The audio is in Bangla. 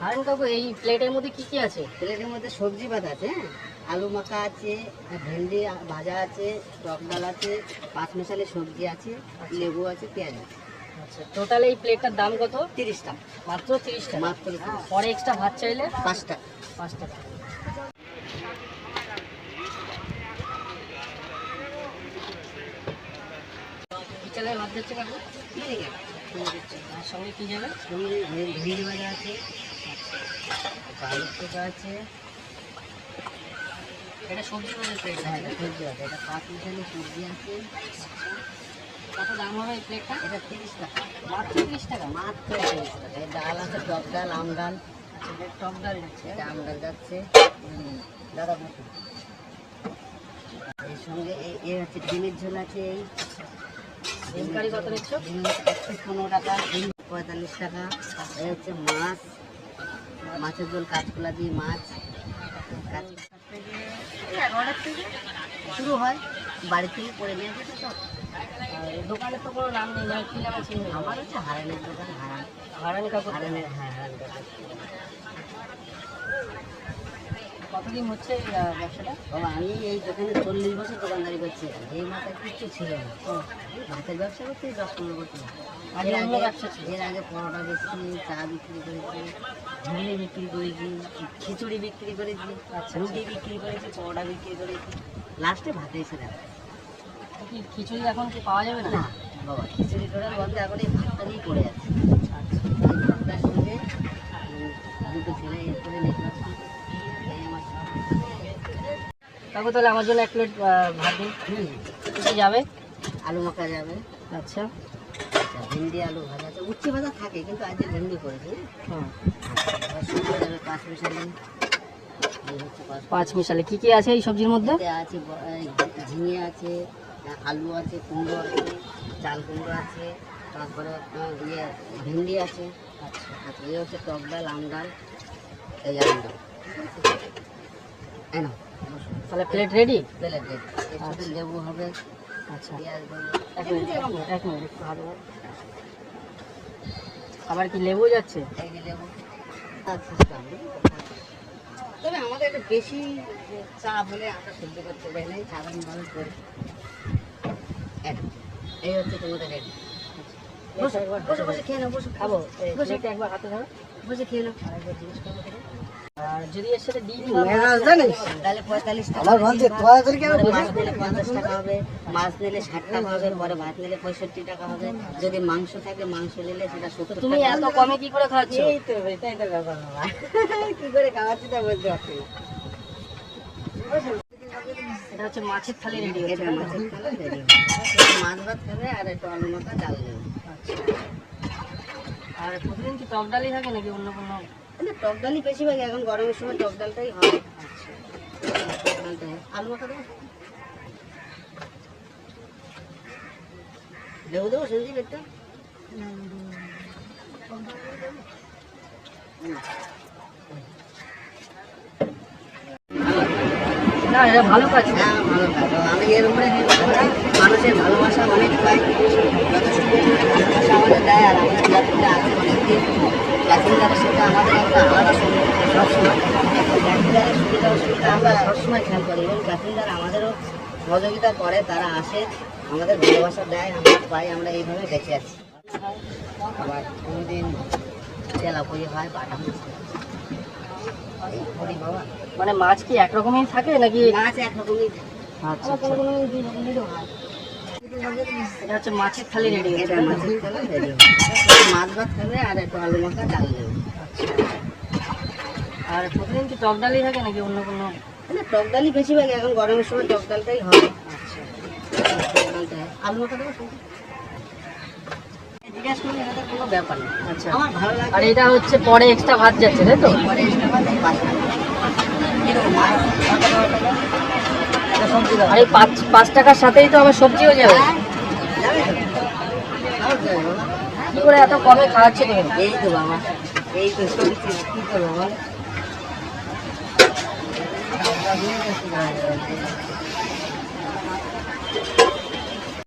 হারান কাকু এই প্লেটের মধ্যে কি কি আছে? প্লেটের মধ্যে সবজি ভাত আছে হ্যাঁ? আলু মাখা আছে ভেন্ডি ভাজা আছে টক ডাল আছে পাঁচ মশালি সবজি আছে লেবু আছে পেঁয়াজ আছে। আচ্ছা টোটাল এই প্লেটটার দাম কত? তিরিশ টাকা মাত্র তিরিশ। টাকা মাত্র। পরে এক্সট্রা ভাত চাইলে? পাঁচ টাকা পাঁচ টাকা ভাত দিচ্ছে কাকু আর সঙ্গে কি যাবে? সঙ্গে ভেন্ডি ভাজা আছে। আছে। এটা সবজি হ্যাঁ এটা সবজি আছে এটা পাঁচ মশালি সবজি আছে। কত দাম হবে এই প্লেটটা এটা তিরিশ টাকা। মাত্র তিরিশ টাকা? মাত্র তিরিশ টাকা। এই ডাল আছে টক ডাল আম ডাল। টক ডাল যাচ্ছে। এটা আম ডাল যাচ্ছে। দাদা এর সঙ্গে এর হচ্ছে ডিমের ঝোল আছে এই। ডিম কারি কত নিচ্ছ? ডিম একশো পনেরো টাকা ডিম পঁয়তাল্লিশ টাকা। এই হচ্ছে মাছ। মাছের জল কাঁচকলা দিয়ে মাছ এগারোটার থেকে শুরু হয় বাড়ি থেকে করে নিয়ে যেতে তো দোকানের তো কোনো নাম নেই মানে কি নাম আছে আমার হচ্ছে হারানের দোকান হারান। হারান কাকু। হারানের হ্যাঁ হারান দোকান কতদিন হচ্ছে ব্যবসাটা? বাবা আমি এই দোকানে চল্লিশ বছর দোকানদারি করছি এই মাথায় কিচ্ছু ছিল না। ভাতের ব্যবসা করতে দশ পনেরো বছর। আগে অন্য ব্যবসা ছিল। এর আগে পরোটা বেচছি চা বিক্রি করেছি ঝুড়ি বিক্রি করেছি খিচুড়ি বিক্রি করেছি আচ্ছা, রুটি বিক্রি করেছি পরোটা বিক্রি করেছি। লাস্টে ভাতে এসে কি খিচুড়ি এখন কি পাওয়া যাবে না? বাবা খিচুড়ি করার বন্ধে এখন এই ভাতটা নিয়ে পড়ে যাচ্ছে আচ্ছা ভাতটার সঙ্গে দুটো ছেলে এর করে নিয়ে আসছি। এই আমার কাকু তাহলে আমার জন্য এক প্লেট ভাত দিন। কি কি যাবে? আলু মাখা যাবে। আচ্ছা। আচ্ছা ভেন্ডি আলু ভাজা আছে। উচ্ছে ভাজা থাকে কিন্তু আজকে ভেন্ডি করেছি। আবার শুকনো যাবে পাঁচ মিশালি। পাঁচ মিশালে। কি কি আছে এই সবজির মধ্যে? আছে ঝিঙে আছে আলু আছে কুমড়ো আছে চাল কুমড়ো আছে তারপরে ইয়ে ভেন্ডি আছে। আচ্ছা। আচ্ছা এই হচ্ছে টক ডাল আম ডাল এই আম ডাল। তাহলে প্লেট রেডি পেলে দে। এর সাথে লেবু হবে আচ্ছা। এক মিনিট এক মিনিট একটু হাত আবার কি লেবু যাচ্ছে? এই লেবু। তো? তবে আমাদের একটু বেশি চাপ হলে আমরা সহ্য করতে পারি না সাধারণভাবে করি। এই হচ্ছে তোমাদের রেডি বসে বসে খেয়ে নাও বসে। খাব। একবার হাতে ধরো। খেয়ে নাও। আর যদি এর সাথে ডিম তাহলে পঁয়তাল্লিশ টাকা মাছ নিলে পঞ্চাশ টাকা হবে মাছ নিলে ষাট টাকা হবে পরে ভাত নিলে পঁয়ষট্টি টাকা হবে। যদি মাংস থাকে মাংস নিলে সেটা সত্তর তুমি এত কমে কি করে খাচ্ছ? এই তো এটাই তো ব্যাপার বাবা। কি করে খাওয়াচ্ছি তা বলতে পারছি এটা হচ্ছে মাছের থালি রেডি মাছের। মাছ ভাত খাবে আর একটু আলু মাখা ডাল নেবে আচ্ছা আর প্রতিদিন কি টক ডালই থাকে নাকি অন্য কোনো? টক ডালই বেশিরভাগ এখন গরমের সময় টক ডালটাই হয়। আলু মাখা দেবো? লেবু দেবো সঞ্জীব একটা না এটা ভালো কাজ। হ্যাঁ ভালো কাজ। আমি এর উপরে মানুষের ভালোবাসা অনেক পাই। যথেষ্ট দেয় আর আমাদের জাতিতে আছে সাথে আমাদের একটা আলাদা সবসময় সুবিধা অসুবিধা আমরা সবসময় খেয়াল করি এবং আমাদেরও সহযোগিতা করে তারা আসে আমাদের ভালোবাসা দেয় আমরা পাই আমরা এইভাবে বেঁচে আছি আবার কোনোদিন তেলাপুরি হয় বাটা মানে মাছ কি একরকমই থাকে নাকি? মাছ একরকমই থাকে। আচ্ছা কোনো কোনো দুই রকমেরও হয়। এটা হচ্ছে মাছের থালি রেডি মাছের ready। মাছ ভাত খাবে আর একটু আলু মাখা ডাল দেবে। আর প্রতিদিন কি টক ডালই থাকে নাকি অন্য কোনো? মানে টক ডালই এখন গরমের সময় টক ডালটাই আচ্ছা। আলু মাখা দেবো এটা কোনো ব্যাপার না আচ্ছা। আমার ভালো লাগে। আর এটা হচ্ছে পরে এক্সট্রা ভাত যাচ্ছে তাই তো? পরে ভাত। আর পাঁচ পাঁচ টাকার সাথেই তো আমার সবজিও যাবে। কি করে এত কমে খাওয়াচ্ছে তুমি? এই তো বাবা, এই তো সবজি, কি করব বল?